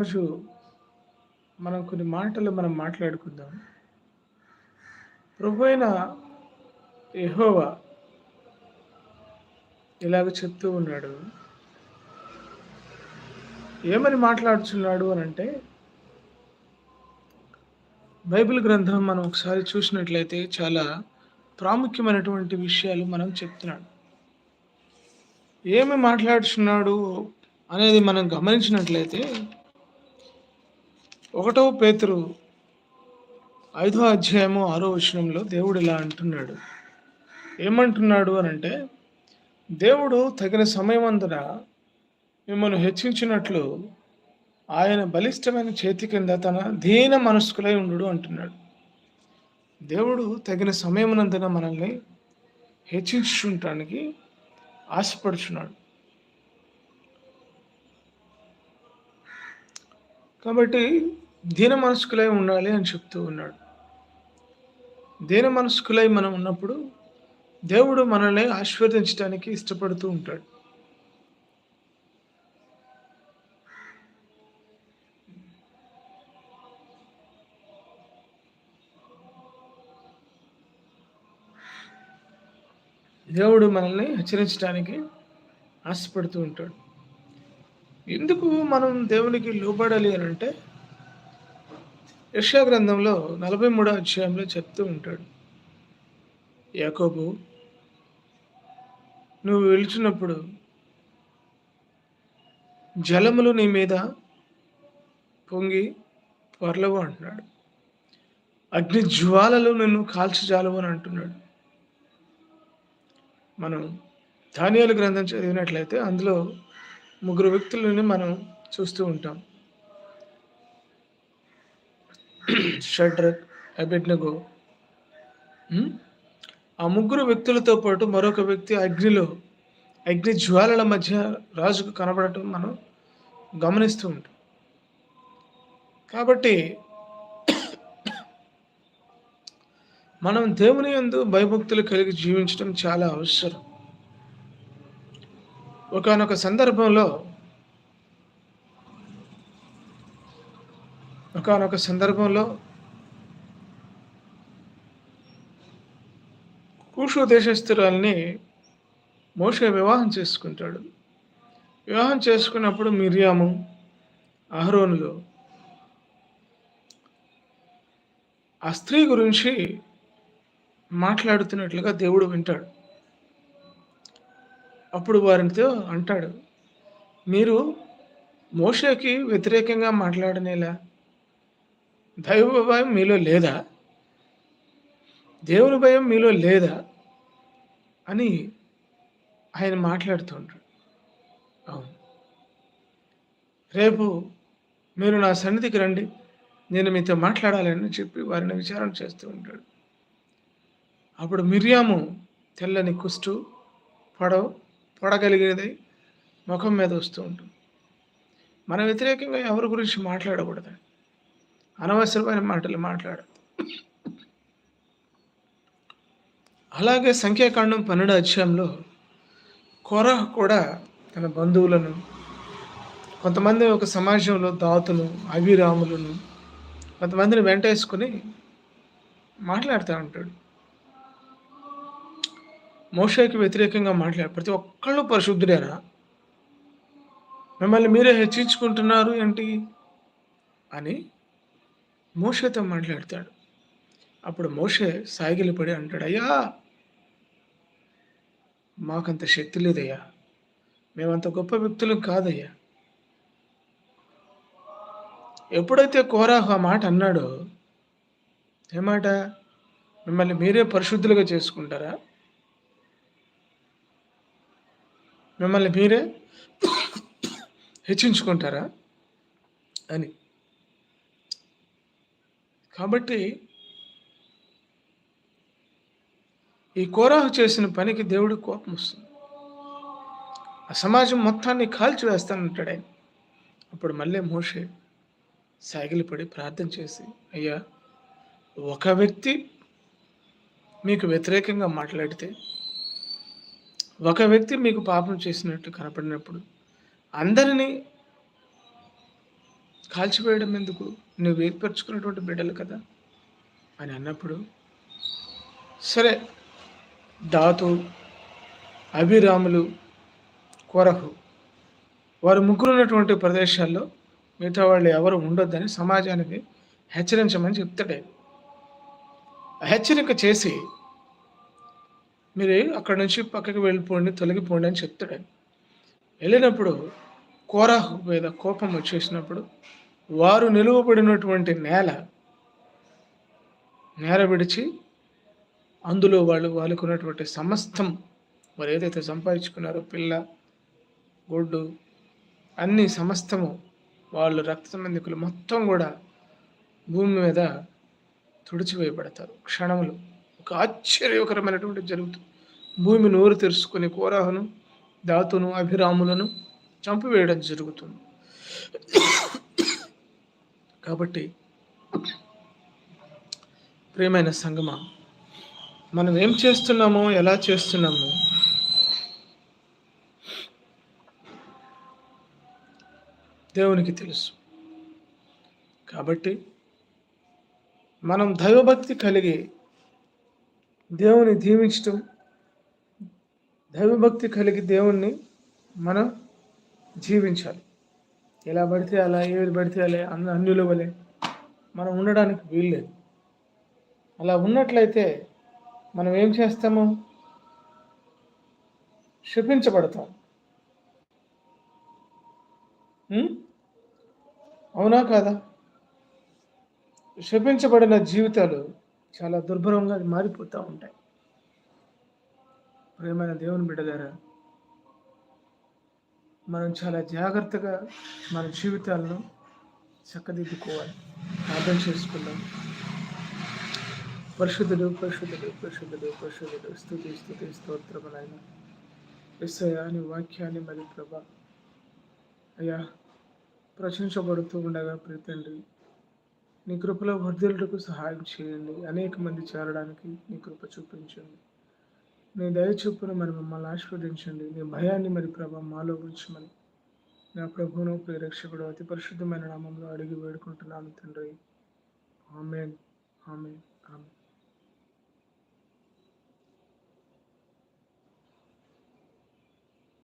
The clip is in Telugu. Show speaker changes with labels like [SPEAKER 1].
[SPEAKER 1] రోజు మనం కొన్ని మాటలు మనం మాట్లాడుకుందాం. ప్రభు అయిన యహోవా ఇలాగ చెప్తూ ఉన్నాడు. ఏమని మాట్లాడుచున్నాడు అని అంటే బైబిల్ గ్రంథం మనం ఒకసారి చూసినట్లయితే చాలా ప్రాముఖ్యమైనటువంటి విషయాలు మనం చెప్తున్నాడు. ఏమి మాట్లాడుచున్నాడు అనేది మనం గమనించినట్లయితే ఒకటో పేతురు ఐదో అధ్యాయము ఆరో వచనంలో దేవుడు ఇలా అంటున్నాడు. ఏమంటున్నాడు అని అంటే దేవుడు తగిన సమయం అందున మిమ్మల్ని హెచ్చించినట్లు ఆయన బలిష్టమైన చేతి కింద తన దీన మనస్కులై ఉండు అంటున్నాడు. దేవుడు తగిన సమయమునందున మనల్ని హెచ్చించుంటానికి ఆశపడుచున్నాడు. కాబట్టి దీన మనస్కులై ఉండాలి అని చెప్తూ ఉన్నాడు. దీన మనస్కులై మనం ఉన్నప్పుడు దేవుడు మనల్ని ఆశీర్వదించడానికి ఇష్టపడుతూ ఉంటాడు. దేవుడు మనల్ని హెచ్చరించడానికి ఆశపడుతూ ఉంటాడు. ఎందుకు మనం దేవునికి లోబడాలి అని అంటే యక్షా గ్రంథంలో నలభై మూడో అధ్యాయంలో చెప్తూ ఉంటాడు. యాకోబు నువ్వు వెళుచున్నప్పుడు జలములు నీ మీద పొంగి త్వరలవు అంటున్నాడు. అగ్ని జ్వాలలు నిన్ను కాల్చజాలవు అని అంటున్నాడు. మనం ధాన్యాల గ్రంథం చదివినట్లయితే అందులో ముగ్గురు వ్యక్తులని మనం చూస్తూ ఉంటాం. షడ్రక్ అబెడ్నగో hmm? ఆ ముగ్గురు వ్యక్తులతో పాటు మరొక వ్యక్తి అగ్నిలో అగ్ని జ్వాలల మధ్య రాజుకు కనబడటం మనం గమనిస్తూ ఉంటాం. కాబట్టి మనం దేవుని ఎందు భయభక్తులు కలిగి జీవించడం చాలా అవసరం. ఒకనొక సందర్భంలో ఒకనొక సందర్భంలో కూషు దేశస్థురాల్ని మోషే వివాహం చేసుకుంటాడు. వివాహం చేసుకున్నప్పుడు మిరియాము అహరోనులు ఆ స్త్రీ గురించి మాట్లాడుతున్నట్లుగా దేవుడు వింటాడు. అప్పుడు వారితో అంటాడు మీరు మోషకి వ్యతిరేకంగా మాట్లాడనేలా? దైవ భయం మీలో లేదా? దేవుని భయం మీలో లేదా? అని ఆయన మాట్లాడుతుంటాడు అవును. రేపు మీరు నా సన్నిధికి రండి. నేను మీతో మాట్లాడాలని చెప్పి వారిని విచారణ చేస్తూ ఉంటాడు. అప్పుడు మిర్యాము తెల్లని కుష్టు పొడవు పొడగలిగినది ముఖం మీద వస్తూ ఉంటుంది. మన వ్యతిరేకంగా ఎవరి గురించి మాట్లాడకూడదు. అనవసరమైన మాటలు మాట్లాడద్దు. అలాగే సంఖ్యాకాండం పన్నెండు అధ్యాయంలో కొర కూడా తన బంధువులను కొంతమంది ఒక సమాజంలో దాతును అభిరాములను కొంతమందిని వెంటేసుకుని మాట్లాడుతూ ఉంటాడు. మోషకి వ్యతిరేకంగా మాట్లాడు ప్రతి ఒక్కళ్ళు పరిశుద్ధుడేనా మిమ్మల్ని మీరే హెచ్చించుకుంటున్నారు ఏంటి? అని మోషతో మాట్లాడతాడు. అప్పుడు మోషే సాగిలి పడి అంటాడు అయ్యా మాకంత శక్తి లేదయ్యా. మేమంత గొప్ప వ్యక్తులు కాదయ్యా. ఎప్పుడైతే కోరాహు ఆ మాట అన్నాడో ఏమాట మిమ్మల్ని మీరే పరిశుద్ధులుగా చేసుకుంటారా? మిమ్మల్ని మీరే హెచ్చించుకుంటారా? అని. కాబట్టి ఈ కోరాహు చేసిన పనికి దేవుడి కోపం వస్తుంది. ఆ సమాజం మొత్తాన్ని కాల్చి వేస్తానంటాడు ఆయన. అప్పుడు మళ్ళీ మోషే సాగిలిపడి ప్రార్థన చేసి అయ్యా ఒక వ్యక్తి మీకు వ్యతిరేకంగా మాట్లాడితే ఒక వ్యక్తి మీకు పాపం చేసినట్టు కనపడినప్పుడు అందరినీ కాల్చివేయడం ఎందుకు? నువ్వు ఏర్పరచుకున్నటువంటి బిడ్డలు కదా? అని అన్నప్పుడు సరే దాతు అభిరాములు కొరహు వారు ముగ్గురు ఉన్నటువంటి ప్రదేశాల్లో మిగతా వాళ్ళు ఎవరు ఉండొద్దని సమాజానికి హెచ్చరించమని చెప్తాడే హెచ్చరిక చేసి మీరు అక్కడ నుంచి పక్కకి వెళ్ళిపోండి తొలగిపోండి అని చెప్తాడే వెళ్ళినప్పుడు కోరాహు మీద కోపం వచ్చేసినప్పుడు వారు నిలువబడినటువంటి నేల నేల విడిచి అందులో వాళ్ళు వాళ్ళకున్నటువంటి సమస్తం వారు ఏదైతే సంపాదించుకున్నారో పిల్ల గొడ్డు అన్ని సమస్తము వాళ్ళు రక్త సంబంధికులు మొత్తం కూడా భూమి మీద తుడిచివేయబడతారు. క్షణములు ఒక ఆశ్చర్యకరమైనటువంటి జరుగుతుంది భూమి నోరు తెరుచుకుని కోరాహను దాతును అభిరాములను చంపివేయడం జరుగుతుంది. కాబట్టి ప్రియమైన సంగమ మనం ఏం చేస్తున్నామో ఎలా చేస్తున్నామో. దేవునికి తెలుసు. కాబట్టి మనం దైవభక్తి కలిగి దేవుని దీవించటం దైవభక్తి కలిగి దేవుణ్ణి మనం జీవించాలి. ఎలా పడితే అలా ఏది పడితే అలా అన్ని అన్యుల వలె మనం ఉండడానికి వీల్లేదు. అలా ఉన్నట్లయితే మనం ఏం చేస్తాము? శపించబడతాం. అవునా కాదా? శపించబడిన జీవితాలు చాలా దుర్భరంగా మారిపోతూ ఉంటాయి. ప్రేమైన దేవుని బిడ్డగారా మనం చాలా జాగ్రత్తగా మన జీవితాలను చక్కదిద్దుకోవాలి. అర్థం చేసుకుందాం. పరిశుద్ధుడు పరిశుద్ధుడు పరిశుద్ధుడు పరిశుద్ధుడు. స్థుతి స్థుతి స్తోత్రములైన ఎస్ఐ అని వాక్యాన్ని మరి ప్రభా అయ్యా ప్రశంసపడుతూ ఉండగా ప్రీతండి నీ కృపలో వర్ధులకు సహాయం చేయండి. అనేక మంది చేరడానికి నీ కృప చూపించండి. నీ దయ చూపును మరి మమ్మల్ని ఆస్వాదించండి నీ భయాన్ని మరి ప్రభా మాలో ఉంచమని నా ప్రభువును ప్రేరక్షకుడు అతి పరిశుద్ధమైన నామంలో అడిగి వేడుకుంటున్నాను తండ్రి. ఆమెన్. ఆమెన్. ఆమెన్.